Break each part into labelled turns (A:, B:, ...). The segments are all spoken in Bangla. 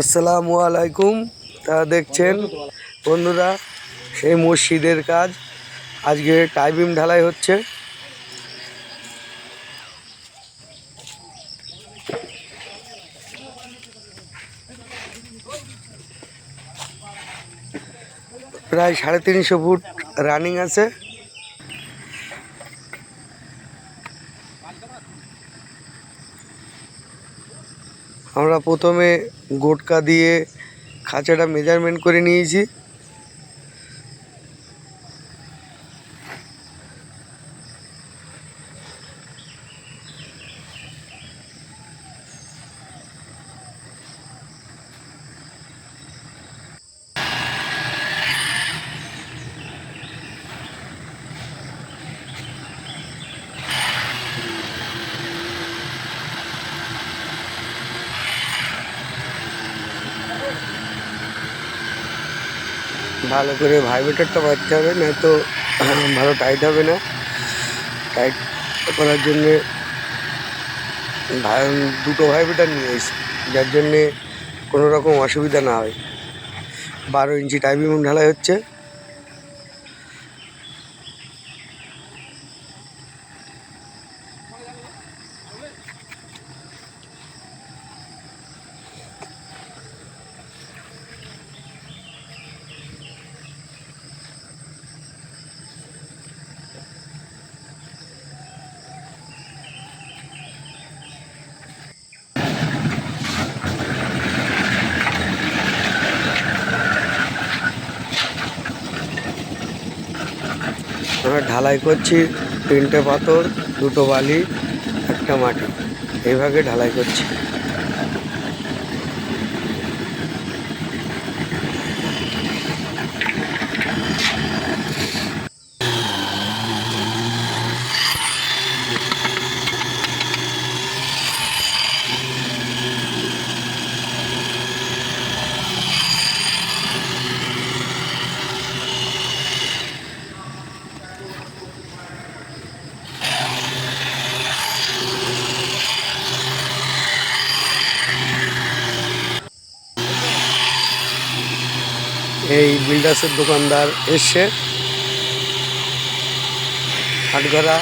A: আসসালামু আলাইকুম। তা দেখছেন বন্ধুরা সেই মসজিদের কাজ। আজকে টাইবিম ঢালাই হচ্ছে। প্রায় সাড়ে তিনশো ফুট রানিং আছে। আমরা প্রথমে গোটকা দিয়ে খাঁচাটা মেজারমেন্ট করে নিয়েছি। ভালো করে ভাইব্রেটারটা বাঁধতে হবে না তো ভালো টাইট হবে না। টাইট করার জন্যে দুটো ভাইব্রেটার নিয়ে এসেছি, যার জন্যে কোনো রকম অসুবিধা না হয়। বারো ইঞ্চি টাইপিং ঢালাই হচ্ছে। আমরা ঢালাই করছি তিনটে পাথর দুটো বালি একটা মাটি। এইভাবে ঢালাই করছি। এই বিল্ডার্সের দোকানদার এসছে হাটগড়া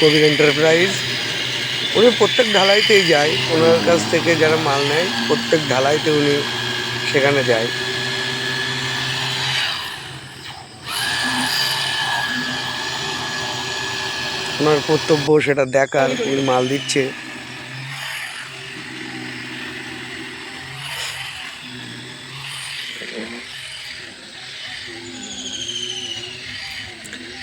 A: কবির এন্টারপ্রাইজ। উনি প্রত্যেক ঢালাইতেই যায়। ওনার কাছ থেকে যারা মাল নেয়, প্রত্যেক ঢালাইতে উনি সেখানে যায়। ওনার কর্তব্য সেটা দেখার, উনি মাল দিচ্ছে।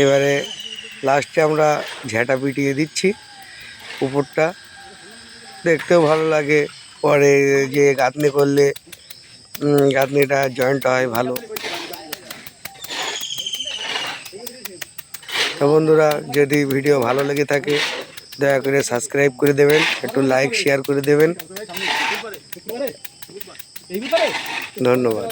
A: এবারে লাস্টে আমরা ঝ্যাঁটা পিটিয়ে দিচ্ছি, উপরটা। দেখতেও ভালো লাগে, পরে যে গাঁথনি করলে গাঁথনিটা জয়েন্ট হয়, ভালো। তো বন্ধুরা, যদি ভিডিও ভালো লেগে থাকে, দয়া করে সাবস্ক্রাইব করে দেবেন, একটু লাইক শেয়ার করে দেবেন। ধন্যবাদ।